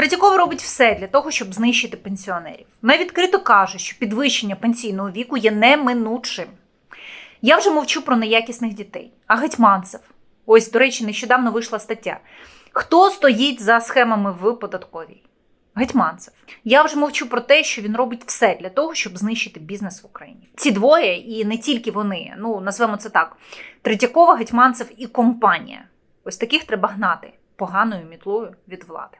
Третьякова робить все для того, щоб знищити пенсіонерів. Вона відкрито каже, що підвищення пенсійного віку є неминучим. Я вже мовчу про неякісних дітей. А Гетьманцев. Ось, до речі, нещодавно вийшла стаття. Хто стоїть за схемами в податковій? Гетьманцев. Я вже мовчу про те, що він робить все для того, щоб знищити бізнес в Україні. Ці двоє, і не тільки вони, ну назвемо це так: Третьякова, Гетьманцев і компанія. Ось таких треба гнати поганою мітлою від влади.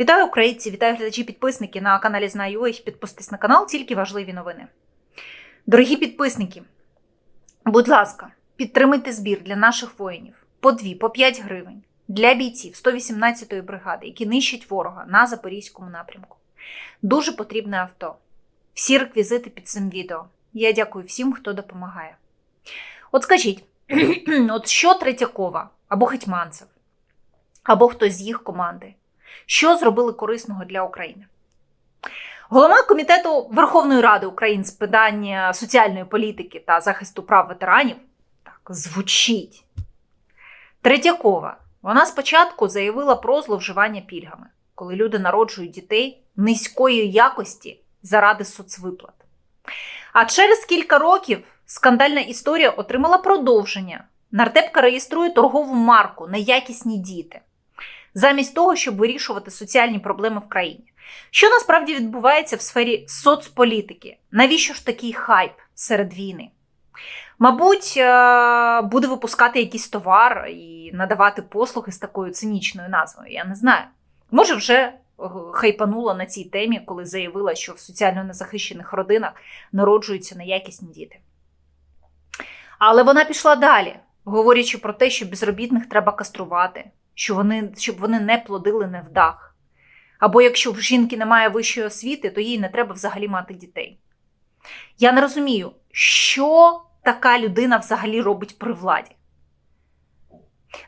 Вітаю українці, вітаю глядачі підписники на каналі Знаю. Підписуйтесь на канал, тільки важливі новини. Дорогі підписники, будь ласка, підтримайте збір для наших воїнів по 2, по 5 гривень для бійців 118-ї бригади, які нищать ворога на Запорізькому напрямку. Дуже потрібне авто. Всі реквізити під цим відео. Я дякую всім, хто допомагає. От скажіть, от що Третьякова або Гетьманцев, або хтось з їх команди, що зробили корисного для України? Голова комітету Верховної Ради України з питань соціальної політики та захисту прав ветеранів так звучить. Третьякова. Вона спочатку заявила про зловживання пільгами, коли люди народжують дітей низької якості заради соцвиплат. А через кілька років скандальна історія отримала продовження. Нардепка реєструє торгову марку Неякісні діти замість того, щоб вирішувати соціальні проблеми в країні. Що насправді відбувається в сфері соцполітики? Навіщо ж такий хайп серед війни? Мабуть, е, буде випускати якийсь товар і надавати послуги з такою цинічною назвою. Я не знаю. Може, вже хайпанула на цій темі, коли заявила, що в соціально незахищених родинах народжуються неякісні діти. Але вона пішла далі, говорячи про те, що безробітних треба каструвати, що вони, щоб вони не плодили невдах. Або якщо в жінки немає вищої освіти, то їй не треба взагалі мати дітей. Я не розумію, що така людина взагалі робить при владі.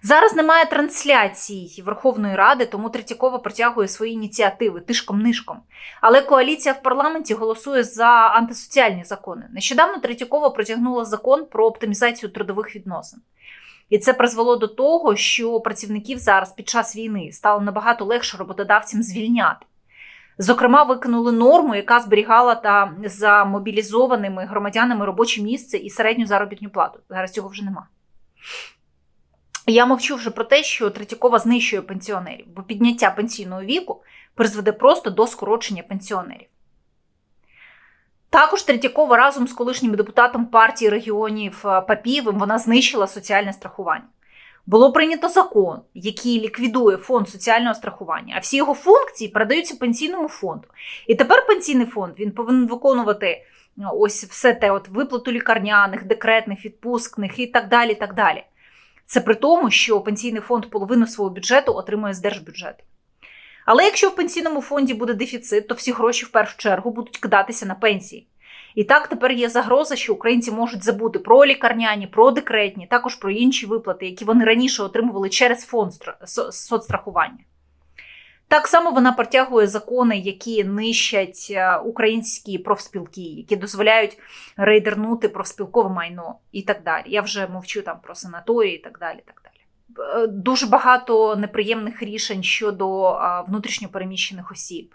Зараз немає трансляцій Верховної Ради, тому Третьякова протягує свої ініціативи тишком-нишком. Але коаліція в парламенті голосує за антисоціальні закони. Нещодавно Третьякова протягнула закон про оптимізацію трудових відносин. І це призвело до того, що працівників зараз під час війни стало набагато легше роботодавцям звільняти. Зокрема, викинули норму, яка зберігала та за мобілізованими громадянами робоче місце і середню заробітну плату. Зараз цього вже нема. Я мовчу вже про те, що Третьякова знищує пенсіонерів, бо підняття пенсійного віку призведе просто до скорочення пенсіонерів. Також Третьякова разом з колишнім депутатом партії регіонів Папієвим вона знищила соціальне страхування. Було прийнято закон, який ліквідує фонд соціального страхування, а всі його функції передаються пенсійному фонду. І тепер пенсійний фонд він повинен виконувати ну, ось все те: от виплату лікарняних, декретних, відпускних і так далі. так далі. Це при тому, що пенсійний фонд половину свого бюджету отримує з держбюджету. Але якщо в пенсійному фонді буде дефіцит, то всі гроші в першу чергу будуть кидатися на пенсії. І так тепер є загроза, що українці можуть забути про лікарняні, про декретні, також про інші виплати, які вони раніше отримували через фонд соцстрахування. Так само вона протягує закони, які нищать е, українські профспілки, які дозволяють рейдернути профспілкове майно і так далі. Я вже мовчу там про санаторії і так далі. так далі. Е, дуже багато неприємних рішень щодо внутрішньопереміщених осіб.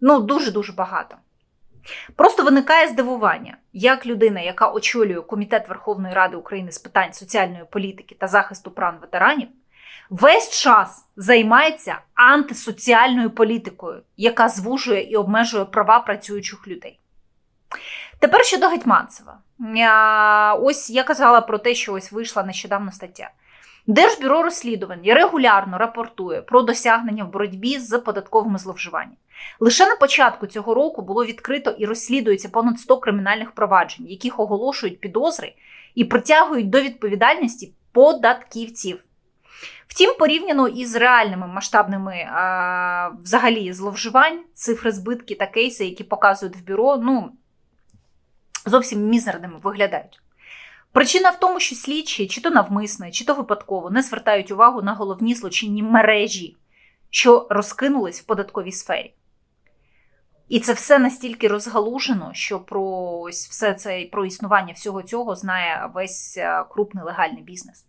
Ну, дуже-дуже багато. Просто виникає здивування, як людина, яка очолює Комітет Верховної Ради України з питань соціальної політики та захисту прав ветеранів, весь час займається антисоціальною політикою, яка звужує і обмежує права працюючих людей. Тепер щодо Гетьманцева. Ось я казала про те, що ось вийшла нещодавно стаття. Держбюро розслідувань регулярно рапортує про досягнення в боротьбі з податковими зловживаннями. Лише на початку цього року було відкрито і розслідується понад 100 кримінальних проваджень, яких оголошують підозри і притягують до відповідальності податківців. Втім, порівняно із реальними масштабними а, взагалі зловживань, цифри збитки та кейси, які показують в бюро, ну зовсім мізерними виглядають. Причина в тому, що слідчі, чи то навмисне, чи то випадково не звертають увагу на головні злочинні мережі, що розкинулись в податковій сфері. І це все настільки розгалужено, що про ось все це про існування всього цього знає весь е, крупний легальний бізнес.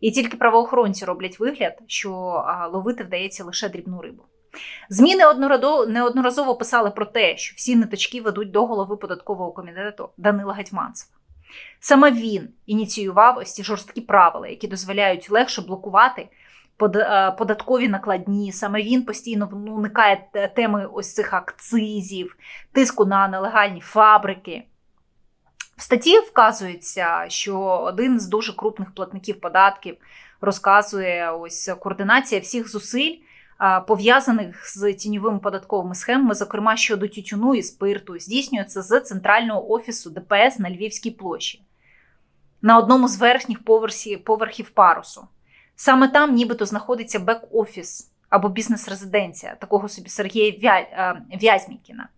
І тільки правоохоронці роблять вигляд, що ловити вдається лише дрібну рибу. ЗМІ неодноразово, писали про те, що всі ниточки ведуть до голови податкового комітету Данила Гетьманцева. Саме він ініціював ось ці жорсткі правила, які дозволяють легше блокувати податкові накладні. Саме він постійно ну, уникає теми ось цих акцизів, тиску на нелегальні фабрики. В статті вказується, що один з дуже крупних платників податків розказує ось координація всіх зусиль, пов'язаних з тіньовими податковими схемами, зокрема щодо тютюну і спирту, здійснюється з центрального офісу ДПС на Львівській площі на одному з верхніх поверхів парусу. Саме там нібито знаходиться бек-офіс або бізнес-резиденція такого собі Сергія е, Вязьмікіна,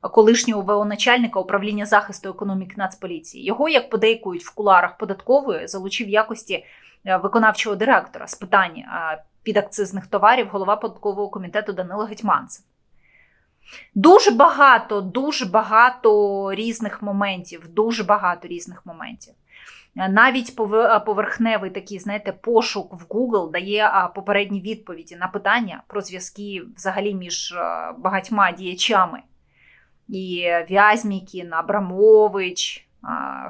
колишнього ВО начальника управління захисту економіки Нацполіції. Його, як подейкують в куларах податкової, залучив якості е, виконавчого директора з питань е, підакцизних товарів голова податкового комітету Данило Гетьманцев. Дуже багато, дуже багато різних моментів, дуже багато різних моментів. Е, Навіть пове- поверхневий такий, знаєте, пошук в Google дає попередні відповіді на питання про зв'язки взагалі між е, багатьма діячами. І Вязьмікін, Абрамович,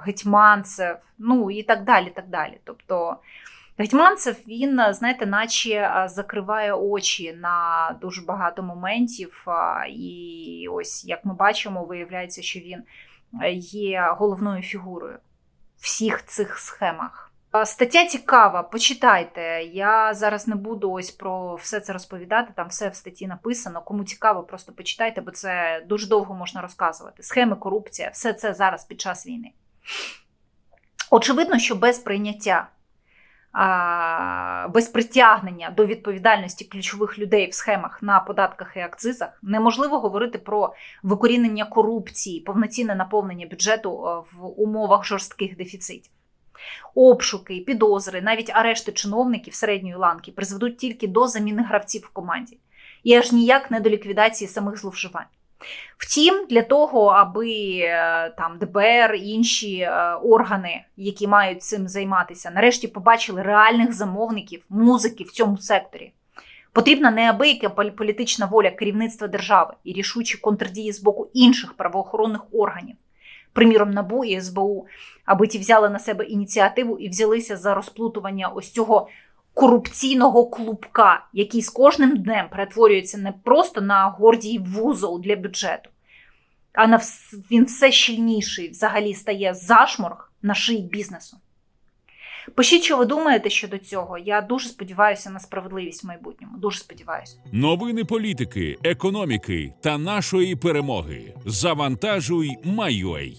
Гетьманцев, ну і так далі. так далі. Тобто Гетьманцев, він, знаєте, наче закриває очі на дуже багато моментів. І ось, як ми бачимо, виявляється, що він е, є головною фігурою всіх цих схемах. Стаття цікава, почитайте. Я зараз не буду ось про все це розповідати. Там все в статті написано. Кому цікаво, просто почитайте, бо це дуже довго можна розказувати. Схеми, корупція, все це зараз під час війни. Очевидно, що без прийняття, без притягнення до відповідальності ключових людей в схемах на податках і акцизах неможливо говорити про викорінення корупції, повноцінне наповнення бюджету е, в умовах жорстких дефіцитів. Обшуки, підозри, навіть арешти чиновників середньої ланки призведуть тільки до заміни гравців в команді і аж ніяк не до ліквідації самих зловживань. Втім, для того, аби е, там ДБР і інші е, органи, які мають цим займатися, нарешті побачили реальних замовників музики в цьому секторі. Потрібна неабияка пол- політична воля керівництва держави і рішучі контрдії з боку інших правоохоронних органів, приміром НАБУ і СБУ, аби ті взяли на себе ініціативу і взялися за розплутування ось цього корупційного клубка, який з кожним днем перетворюється не просто на гордій вузол для бюджету, а на він все щільніший взагалі стає зашморг на шиї бізнесу. Пишіть, що ви думаєте щодо цього. Я дуже сподіваюся на справедливість в майбутньому. Дуже сподіваюся. Новини політики, економіки та нашої перемоги. Завантажуй, Майой.